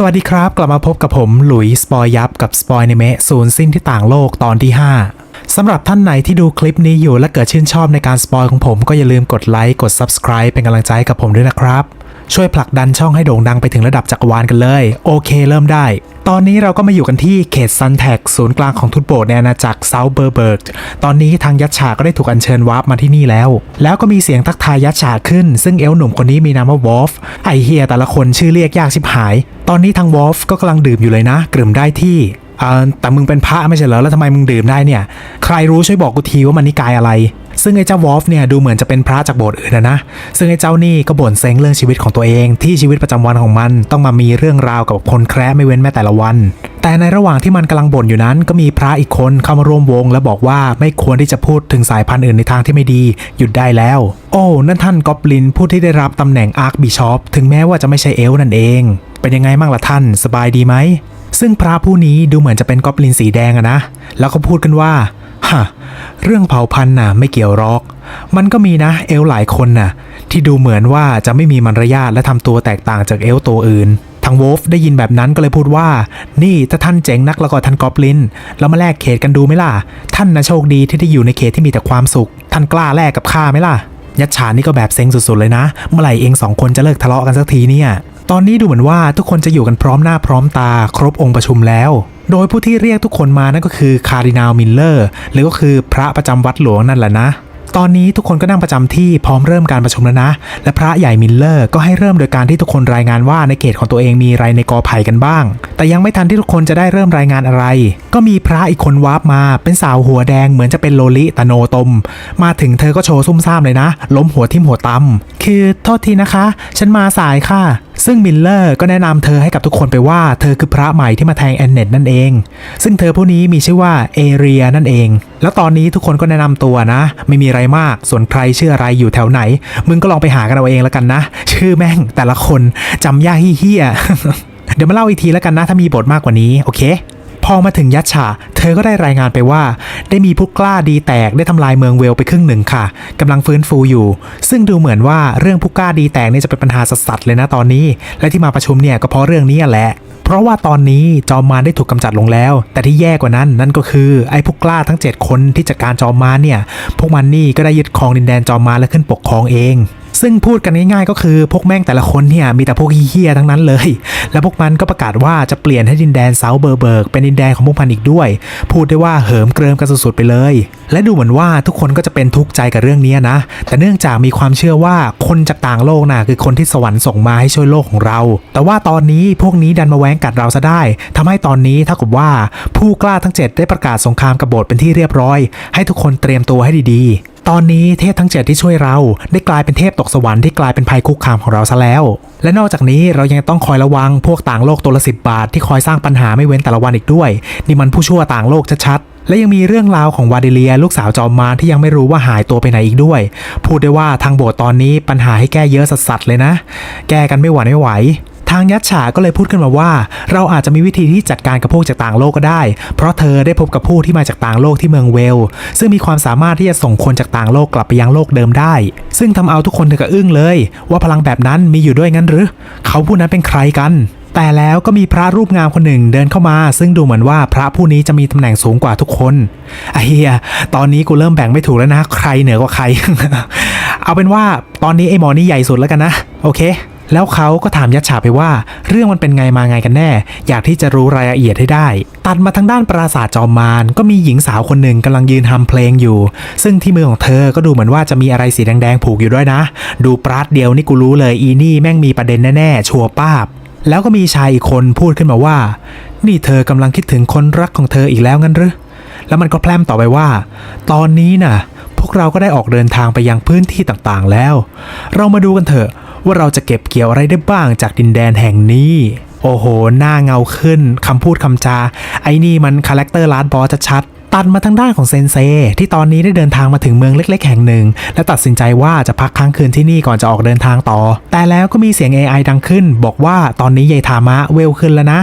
สวัสดีครับ กลับมาพบกับผมหลุยสปอยยับกับสปอยนิเมะศูนย์สิ้นที่ต่างโลกตอนที่ 5 สำหรับท่านไหนที่ดูคลิปนี้อยู่และเกิดชื่นชอบในการสปอยของผมก็อย่าลืมกดไลค์กด Subscribe เป็นกำลังใจให้กับผมด้วยนะครับ ช่วยผลักดันช่องให้โด่งดังไปถึงระดับจักรวาลกันเลย โอเคเริ่มได้ ตอนนี้เราก็มาอยู่กันที่เขตซันแท็กศูนย์กลางของทุตโบในอาณาจักรเซาเบอร์เบิร์ก ตอนนี้ทางยัตฉาก็ได้ถูกอัญเชิญวาร์ปมาที่นี่แล้ว แล้วก็มีเสียงทักทายยัตฉาขึ้น ซึ่งเอลหนุ่มคนนี้มีนามว่าวอลฟ ไอเฮียแต่ละคนชื่อเรียกยากชิบหาย ตอนนี้ทางวอลฟก็กำลังดื่มอยู่เลยนะกลืมได้ที่ แต่มึงเป็นพระไม่ใช่เหรอแล้วทำไมมึงดื่มได้เนี่ย ใครรู้ช่วยบอกกูทีว่ามันนิกายอะไร ซึ่งไอ้เจ้าวอลฟเนี่ยดูเหมือนจะเป็นพระจากโบสถ์อื่นนะ ซึ่งไอ้เจ้านี่ก็บ่นเซ็งเรื่องชีวิตของตัวเอง ที่ชีวิตประจำวันของมันต้องมามีเรื่องราวกับคนแคร์ไม่เว้นแม้แต่ละวัน แต่ในระหว่างที่มันกำลังบ่นอยู่นั้น ก็มีพระอีกคนเข้ามาร่วมวง และบอกว่าไม่ควรที่จะพูดถึงสายพันธุ์อื่นในทางที่ไม่ดีหยุดได้แล้ว โอ้นั่นท่านกอบลินผู้ที่ได้รับตำแหน่งอาร์คบิชอปถึงแม้ว่าจะไม่ใช่เอลนั่นเอง เป็นยังไงบ้างล่ะท่านสบายดีไหม ซึ่งพระผู้นี้ดูเหมือนจะเป็นกอบลินสีแดงอะนะ แล้วก็พูดกันว่าฮะเรื่องเผ่าพันธุ์น่ะไม่เกี่ยวหรอก มันก็มีนะเอลหลายคนน่ะ ที่ดูเหมือนว่าจะไม่มีมารยาทและทำตัวแตกต่างจากเอลตัวอื่นทางโวลฟได้ยินแบบนั้นก็เลยพูดว่า นี่ถ้าท่านเจ๋งนักแล้วก็ท่านกอบลิน เรามาแลกเขตกันดูไหมล่ะ ท่านนะโชคดีที่ได้อยู่ในเขตที่มีแต่ความสุข ท่านกล้าแลกกับข้าไหมล่ะ ยัดฉานนี่ก็แบบเซ็งสุดๆเลยนะ เมื่อไหร่เองสองคนจะเลิกทะเลาะกันสักทีเนี่ย ตอนนี้ดูเหมือนว่าทุกคนจะอยู่กันพร้อมหน้าพร้อมตา ครบองค์ประชุมแล้ว โดยผู้ที่เรียกทุกคนมานั่นก็คือคาร์ดินาลมิลเลอร์หรือก็คือพระประจำวัดหลวงนั่นแหละนะ ตอนนี้ทุกคนก็นั่งประจำที่พร้อมเริ่มการประชุมแล้วนะ และพระใหญ่มิลเลอร์ก็ให้เริ่มโดยการที่ทุกคนรายงานว่าในเขตของตัวเองมีอะไรในกอไผ่กันบ้าง แต่ยังไม่ทันที่ทุกคนจะได้เริ่มรายงานอะไร ก็มีพระอีกคนวาร์ปมา เป็นสาวหัวแดงเหมือนจะเป็นโลลิตโนตม มาถึงเธอก็โชว์ซุ่มซ่ามเลยนะ ล้มหัวทิ่มหัวตำคือโทษทีนะคะ ฉันมาสายค่ะ ซึ่งมิลเลอร์ก็แนะนำเธอให้กับทุกคนไปว่าเธอคือพระใหม่ที่มาแทงแอนเนตนั่นเอง ซึ่งเธอผู้นี้มีชื่อว่าเอเรียนั่นเอง แล้วตอนนี้ทุกคนก็แนะนำตัวนะ ไม่มีอะไรมาก ส่วนใครชื่ออะไรอยู่แถวไหน มึงก็ลองไปหากันเอาเองแล้วกันนะ ชื่อแม่งแต่ละคนจำยากเฮี้ยเดี๋ยวมาเล่าอีกทีแล้วกันนะถ้ามีบทมากกว่านี้โอเค พอมาถึงยัตฉาเธอก็ได้รายงานไปว่า ได้มีผู้กล้าดีแตกได้ทำลายเมืองเวลไปครึ่งหนึ่งค่ะกำลังฟื้นฟูอยู่ ซึ่งดูเหมือนว่าเรื่องผู้กล้าดีแตกนี่จะเป็นปัญหาสัสๆเลยนะตอนนี้ และที่มาประชุมเนี่ยก็เพราะเรื่องนี้แหละเพราะว่าตอนนี้จอมมารได้ถูกกำจัดลงแล้ว แต่ที่แย่กว่านั้นนั่นก็คือไอ้ผู้กล้าทั้ง 7 คนที่จัดการจอมมารเนี่ย พวกมันนี่ก็ได้ยึดครองดินแดนจอมมารและขึ้นปกครองเอง ซึ่งพูดกันง่ายๆก็คือพวกแม่งแต่ละคนเนี่ยมีแต่พวกเฮี้ยๆทั้งนั้นเลย และพวกมันก็ประกาศว่าจะเปลี่ยนให้ดินแดนเซาเบอร์เบิร์กเป็นดินแดนของพวกมันอีกด้วย พูดได้ว่าเหิมเกริมกันสุดๆไปเลย และดูเหมือนว่าทุกคนก็จะเป็นทุกข์ใจกับเรื่องนี้นะ แต่เนื่องจากมีความเชื่อว่าคนจากต่างโลกน่ะคือคนที่สวรรค์ส่งมาให้ช่วยโลกของเรา แต่ว่าตอนนี้พวกนี้ดันมาแว้งกัดเราซะได้ทำให้ตอนนี้เท่ากับว่าผู้กล้าทั้ง 7 ได้ประกาศสงครามกบโบสถ์เป็นที่เรียบร้อย ให้ทุกคนเตรียมตัวให้ดีๆ ตอนนี้เทพทั้ง 7 ที่ช่วยเรา ได้กลายเป็นเทพตกสวรรค์ที่กลายเป็นภัยคุกคามของเราซะแล้ว และนอกจากนี้เรายังต้องคอยระวังพวกต่างโลกตัวละสิบบาท ที่คอยสร้างปัญหาไม่เว้นแต่ละวันอีกด้วย นี่มันผู้ชั่วต่างโลกชัดๆและยังมีเรื่องราวของวาเดเลีย ลูกสาวจอมมารที่ยังไม่รู้ว่าหายตัวไปไหนอีกด้วย พูดได้ว่าทางโบสถ์ตอนนี้ปัญหาให้แก้เยอะสัสๆเลยนะ แก้กันไม่หวั่นไม่ไหว ทางยัดฉาก็เลยพูดขึ้นมาว่า เราอาจจะมีวิธีที่จัดการกับพวกจากต่างโลกก็ได้ เพราะเธอได้พบกับผู้ที่มาจากต่างโลกที่เมืองเวล ซึ่งมีความสามารถที่จะส่งคนจากต่างโลกกลับไปยังโลกเดิมได้ ซึ่งทำเอาทุกคนถึงกับอึ้งเลย ว่าพลังแบบนั้นมีอยู่ด้วยงั้นหรือ เขาผู้นั้นเป็นใครกันแต่แล้วก็มีพระรูปงามคนหนึ่งเดินเข้ามา ซึ่งดูเหมือนว่าพระผู้นี้จะมีตำแหน่งสูงกว่าทุกคนไอเฮียตอนนี้กูเริ่มแบ่งไม่ถูกแล้วนะ ใครเหนือกว่าใคร เอาเป็นว่าตอนนี้ไอ้หมอนี่ใหญ่สุดแล้วกันนะ โอเค แล้วเขาก็ถามยัดฉาไปว่า เรื่องมันเป็นไงมาไงกันแน่ อยากที่จะรู้รายละเอียดให้ได้ ตัดมาทางด้านปราสาทจอมมารก็มีหญิงสาวคนหนึ่งกำลังยืนทำเพลงอยู่ ซึ่งที่มือของเธอก็ดูเหมือนว่าจะมีอะไรสีแดงๆผูกอยู่ด้วยนะ ดูปราดเดียวนี่กูรู้เลยอีนี่แม่งมีประเด็นแน่ๆชัวร์ป้าบ แล้วก็มีชายอีกคนพูดขึ้นมาว่า นี่เธอกำลังคิดถึงคนรักของเธออีกแล้วงั้นหรือแล้วมันก็แพร่มต่อไปว่า ตอนนี้น่ะ พวกเราก็ได้ออกเดินทางไปยังพื้นที่ต่างๆแล้ว เรามาดูกันเถอะ ว่าเราจะเก็บเกี่ยวอะไรได้บ้างจากดินแดนแห่งนี้ โอ้โห หน้าเงาขึ้นคำพูดคำจา ไอ้นี่มันคาแรคเตอร์ลาร์ดบอสชัดๆตัดมาทางด้านของเซนเซที่ตอนนี้ได้เดินทางมาถึงเมืองเล็ก ๆ แห่งหนึ่ง และตัดสินใจว่าจะพักค้างคืนที่นี่ก่อนจะออกเดินทางต่อ แต่แล้วก็มีเสียง AI ดังขึ้น บอกว่าตอนนี้ยายธามะเวลขึ้นแล้วนะ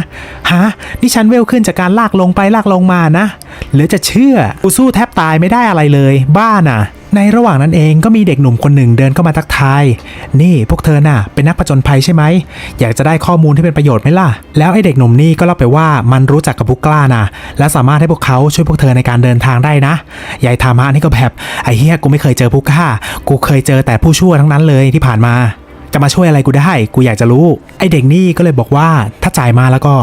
ฮะ นี่ฉันเวลขึ้นจากการลากลงไปลากลงมานะเหลือจะเชื่อกูสู้แทบตายไม่ได้อะไรเลย บ้าน่ะในระหว่างนั้นเองก็มีเด็กหนุ่มคนหนึ่งเดินเข้ามาทักทาย นี่พวกเธอน่ะ เป็นนักผจญภัยใช่ไหม อยากจะได้ข้อมูลที่เป็นประโยชน์ไหมล่ะ แล้วไอ้เด็กหนุ่มนี่ก็เล่าไปว่ามันรู้จักกับผู้กล้านะและสามารถให้พวกเขาช่วยพวกเธอในการเดินทางได้นะ ยายธามะนี่ก็แบบไอ้เฮียกูไม่เคยเจอผู้กล้า กูเคยเจอแต่ผู้ชั่วทั้งนั้นเลยที่ผ่านมา จะมาช่วยอะไรกูได้ กูอยากจะรู้ ไอ้เด็กนี่ก็เลยบอกว่าถ้าจ่ายมาแล้วก็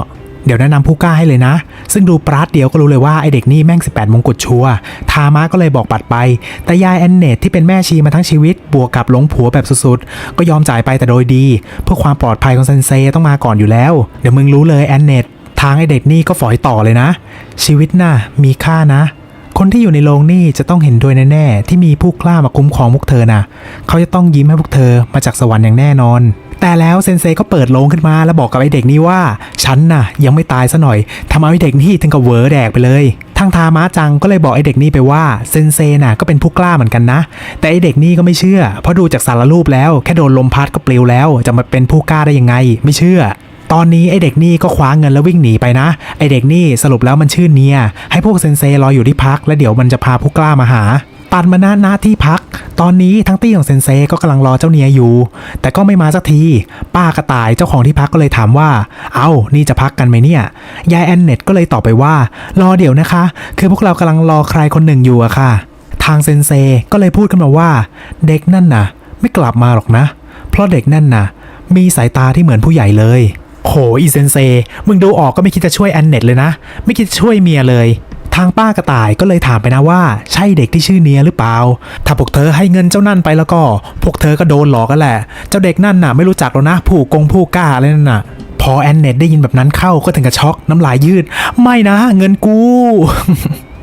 เดี๋ยวแนะนำผู้กล้าให้เลยนะ ซึ่งดูปราดเดียวก็รู้เลยว่าไอเด็กนี่แม่ง 18 มงกุฎชัว ทามาก็เลยบอกปัดไป แต่ยายแอนเนตที่เป็นแม่ชีมาทั้งชีวิต บวกกับหลงผัวแบบสุดๆ ก็ยอมจ่ายไปแต่โดยดี เพื่อความปลอดภัยของเซนเซต้องมาก่อนอยู่แล้ว เดี๋ยวมึงรู้เลยแอนเนตทางไอเด็กนี่ก็ฝอยต่อเลยนะ ชีวิตน่ะมีค่านะ คนที่อยู่ในโรงนี่จะต้องเห็นด้วยแน่ๆที่มีผู้กล้ามาคุ้มครองพวกเธอนะเขาจะต้องยิ้มให้พวกเธอมาจากสวรรค์อย่างแน่นอน แต่แล้วเซนเซก็เปิดโรงขึ้นมาแล้วบอกกับไอเด็กนี่ว่า ฉันน่ะ ยังไม่ตายซะหน่อยทำเอาไอเด็กนี่ถึงกับเวอแดกไปเลยทางทามาจังก็เลยบอกไอเด็กนี่ไปว่าเซนเซน่ะก็เป็นผู้กล้าเหมือนกันนะ แต่ไอเด็กนี่ก็ไม่เชื่อ เพราะดูจากสารรูปแล้วแค่โดนลมพัดก็ปลิวแล้ว จะมาเป็นผู้กล้าได้ยังไง ไม่เชื่อตอนนี้ไอเด็กนี่ก็คว้าเงินแล้ววิ่งหนีไปนะ ไอเด็กนี่สรุปแล้วมันชื่อเนีย ให้พวกเซนเซรออยู่ที่พัก แล้วเดี๋ยวมันจะพาผู้กล้ามาหา ตัดมาหน้าหน้าที่พัก ตอนนี้ทั้งตี้ของเซนเซก็กำลังรอเจ้าเนียอยู่ แต่ก็ไม่มาสักที ป้ากระต่ายเจ้าของที่พักก็เลยถามว่า เอ้า นี่จะพักกันไหมเนี่ย ยายแอนเน็ตก็เลยตอบไปว่า รอเดี๋ยวนะคะ คือพวกเรากำลังรอใครคนหนึ่งอยู่อะค่ะ ทางเซนเซก็เลยพูดขึ้นมาว่า เด็กนั่นน่ะ ไม่กลับมาหรอกนะ เพราะเด็กนั่นน่ะ มีสายตาที่เหมือนผู้ใหญ่เลยโหอีเซนเซ มึงดูออกก็ไม่คิดจะช่วยแอนเน็ตเลยนะ ไม่คิดจะช่วยเมียเลย ทางป้ากระต่ายก็เลยถามไปนะว่า ใช่เด็กที่ชื่อเนียหรือเปล่า ถ้าพวกเธอให้เงินเจ้านั่นไปแล้วก็ พวกเธอก็โดนหลอกกันแหละ เจ้าเด็กนั่นน่ะไม่รู้จักแล้วนะ ผู้กงผู้กล้าอะไรนั่นน่ะ พอแอนเน็ตได้ยินแบบนั้นเข้าก็ถึงกับช็อกน้ำลายยืด ไม่นะ เงินกู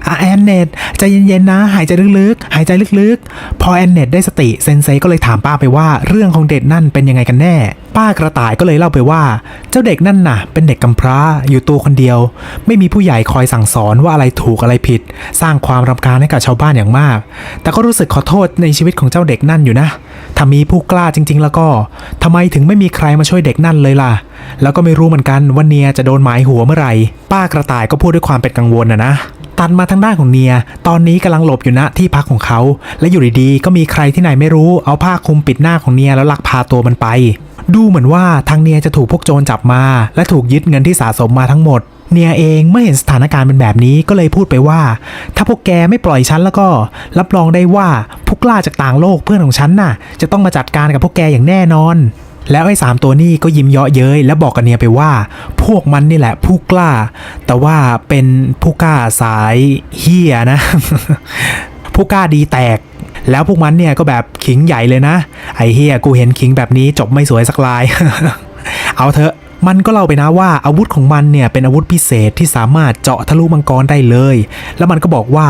อะแอนเนตใจเย็นๆนะ หายใจลึกๆ หายใจลึกๆ พอแอนเนตได้สติเซนเซก็เลยถามป้าไปว่าเรื่องของเด็กนั่นเป็นยังไงกันแน่ ป้ากระต่ายก็เลยเล่าไปว่า เจ้าเด็กนั่นน่ะ เป็นเด็กกำพร้าอยู่ตัวคนเดียว ไม่มีผู้ใหญ่คอยสั่งสอนว่าอะไรถูกอะไรผิด สร้างความรำคาญให้กับชาวบ้านอย่างมาก แต่ก็รู้สึกขอโทษในชีวิตของเจ้าเด็กนั่นอยู่นะถ้ามีผู้กล้าจริง ๆ แล้วก็ทำไมถึงไม่มีใครมาช่วยเด็กนั่นเลยล่ะ แล้วก็ไม่รู้เหมือนกันว่าเนียจะโดนหมายหัวเมื่อไหร่ป้ากระต่ายก็พูดด้วยความเป็นกังวลนะนะ ตัดมาทางด้านของเนีย ตอนนี้กำลังหลบอยู่ณที่พักของเขา และอยู่ดีๆก็มีใครที่ไหนไม่รู้เอาผ้าคลุมปิดหน้าของเนียแล้วลักพาตัวมันไป ดูเหมือนว่าทางเนียจะถูกพวกโจรจับมา และถูกยึดเงินที่สะสมมาทั้งหมดเนียเองเมื่อเห็นสถานการณ์เป็นแบบนี้ก็เลยพูดไปว่า ถ้าพวกแกไม่ปล่อยฉันแล้วก็ รับรองได้ว่าผู้กล้าจากต่างโลกเพื่อนของฉันน่ะ จะต้องมาจัดการกับพวกแกอย่างแน่นอน แล้วไอ้สามตัวนี่ก็ยิ้มเยาะเย้ยและบอกกับเนียไปว่า พวกมันนี่แหละผู้กล้า แต่ว่าเป็นผู้กล้าสายเฮียนะ ผู้กล้าดีแตก แล้วพวกมันเนี่ยก็แบบขิงใหญ่เลยนะ ไอ้เฮียกูเห็นขิงแบบนี้จบไม่สวยสักลาย เอาเถอะมันก็เล่าไปนะว่าอาวุธของมันเนี่ยเป็นอาวุธพิเศษที่สามารถเจาะทะลุมังกรได้เลย แล้วมันก็บอกว่า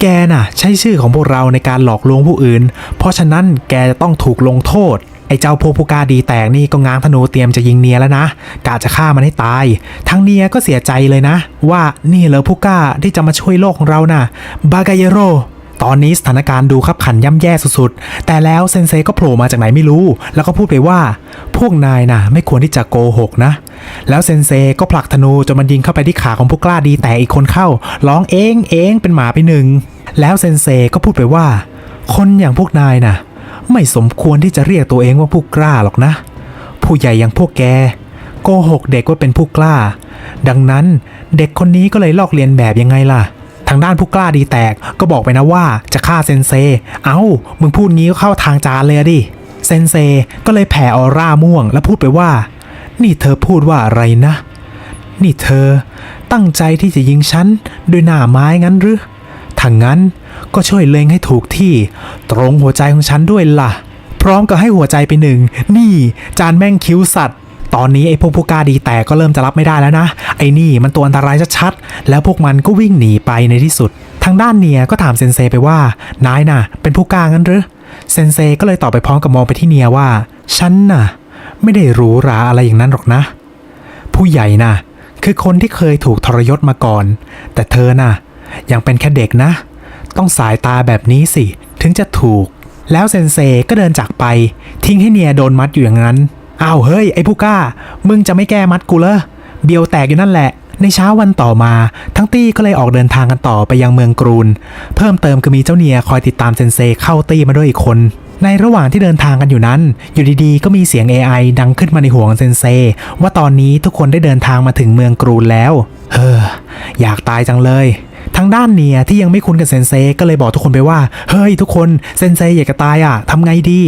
แกน่ะ ใช้ชื่อของพวกเราในการหลอกลวงผู้อื่น เพราะฉะนั้นแกจะต้องถูกลงโทษ เจ้าพวกผู้กล้าดีแตกนี่ก็ง้างธนูเตรียมจะยิงเนียแล้วนะกะจะฆ่ามันให้ตาย ทั้งเนียก็เสียใจเลยนะ ว่านี่เหรอผู้กล้าที่จะมาช่วยโลกของเราน่ะบากายโรตอนนี้สถานการณ์ดูขับขันย่ำแย่สุดๆ แต่แล้วเซนเซก็โผล่มาจากไหนไม่รู้ แล้วก็พูดไปว่า พวกนายน่ะ ไม่ควรที่จะโกหกนะ แล้วเซนเซก็ผลักธนูจนมันยิงเข้าไปที่ขาของผู้กล้าดีแต่อีกคนเข้า ร้องเองเองเป็นหมาไปหนึ่ง แล้วเซนเซก็พูดไปว่า คนอย่างพวกนายน่ะ ไม่สมควรที่จะเรียกตัวเองว่าผู้กล้าหรอกนะ ผู้ใหญ่อย่างพวกแกโกหกเด็กว่าเป็นผู้กล้า ดังนั้นเด็กคนนี้ก็เลยลอกเลียนแบบยังไงล่ะ ทางด้านผู้กล้าดีแตกก็บอกไปนะว่าจะฆ่าเซนเซ เอ้า มึงพูดงี้ก็เข้าทางจานเลยดิ เซนเซก็เลยแผ่ออร่าม่วง แล้วพูดไปว่า นี่เธอพูดว่าอะไรนะ นี่เธอ ตั้งใจที่จะยิงฉันด้วยหน้าไม้งั้นหรือ ถ้างั้นก็ช่วยเล็งให้ถูกที่ตรงหัวใจของฉันด้วยล่ะ พร้อมกับให้หัวใจไปหนึ่ง นี่ จานแม่งคิ้วสัตว์ ตอนนี้ไอ้พวกผู้กล้าดีแต่ก็เริ่มจะรับไม่ได้แล้วนะ ไอ้นี่มันตัวอันตรายชัดๆ แล้วพวกมันก็วิ่งหนีไปในที่สุด ทางด้านเนียก็ถามเซนเซไปว่านายน่ะ เป็นผู้กล้างั้นหรือ เซนเซก็เลยตอบไปพร้อมกับมองไปที่เนียว่า ฉันน่ะ ไม่ได้หรูหราอะไรอย่างนั้นหรอกนะ ผู้ใหญ่น่ะ คือคนที่เคยถูกทรยศมาก่อน แต่เธอน่ะ ยังเป็นแค่เด็กนะ ต้องสายตาแบบนี้สิ ถึงจะถูก แล้วเซนเซก็เดินจากไป ทิ้งให้เนียโดนมัดอยู่อย่างนั้น อ้าวเฮ้ย ไอ้ผู้กล้า มึงจะไม่แก้มัดกูเลยเบียวแตกอยู่นั่นแหละในเช้าวันต่อมาทั้งตี้ก็เลยออกเดินทางกันต่อไปยังเมืองกรูน เพิ่มเติมคือมีเจ้าเนียคอยติดตามเซนเซเข้าตี้มาด้วยอีกคน ในระหว่างที่เดินทางกันอยู่นั้น อยู่ดีๆ ก็มีเสียง AI ดังขึ้นมาในหัวของเซนเซ ว่าตอนนี้ทุกคนได้เดินทางมาถึงเมืองกรูนแล้วเฮ้ออยากตายจังเลย ทางด้านเนียที่ยังไม่คุ้นกับเซนเซก็เลยบอกทุกคนไปว่า เฮ้ยทุกคนเซนเซอยากจะตายอะทำไงดี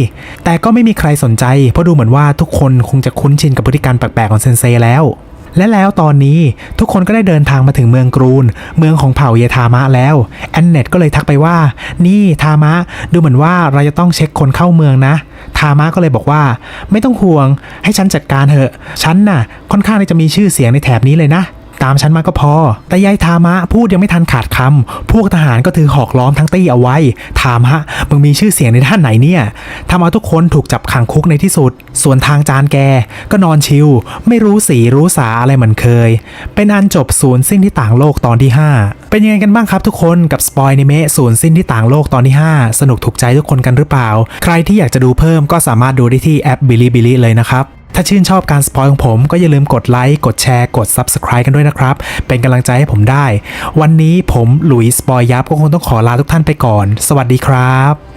แต่ก็ไม่มีใครสนใจ เพราะดูเหมือนว่าทุกคนคงจะคุ้นชินกับพฤติกรรมแปลกๆของเซนเซแล้วและแล้วตอนนี้ทุกคนก็ได้เดินทางมาถึงเมืองกรูน เมืองของเผ่าเยทามะแล้ว แอนเน็ตก็เลยทักไปว่า นี่ทามะ ดูเหมือนว่าเราจะต้องเช็คคนเข้าเมืองนะ ทามะก็เลยบอกว่า ไม่ต้องห่วง ให้ฉันจัดการเถอะ ฉันน่ะ ค่อนข้างที่จะมีชื่อเสียงในแถบนี้เลยนะ ตามฉันมาก็พอ แต่ยายทามะพูดยังไม่ทันขาดคำพวกทหารก็ถือหอกล้อมทั้งตี้เอาไว้ ทามะมึงมีชื่อเสียงในด้านไหนเนี่ยทำเอาทุกคนถูกจับขังคุกในที่สุด ส่วนทางจานแก ก็นอนชิล ไม่รู้สีรู้สาอะไรเหมือนเคย เป็นอันจบศูนย์สิ้นที่ต่างโลกตอนที่ 5 เป็นยังไงกันบ้างครับทุกคนกับสปอยนิเมะศูนย์สิ้นที่ต่างโลกตอนที่ 5 สนุกถูกใจทุกคนกันหรือเปล่า ใครที่อยากจะดูเพิ่มก็สามารถดูได้ที่แอปบิลิบิลิเลยนะครับ ถ้าชื่นชอบการสปอยของผมก็อย่าลืมกดไลค์ กดแชร์ กด Subscribe กันด้วยนะครับ เป็นกำลังใจให้ผมได้ วันนี้ผมหลุยส์สปอยยับก็คงต้องขอลาทุกท่านไปก่อน สวัสดีครับ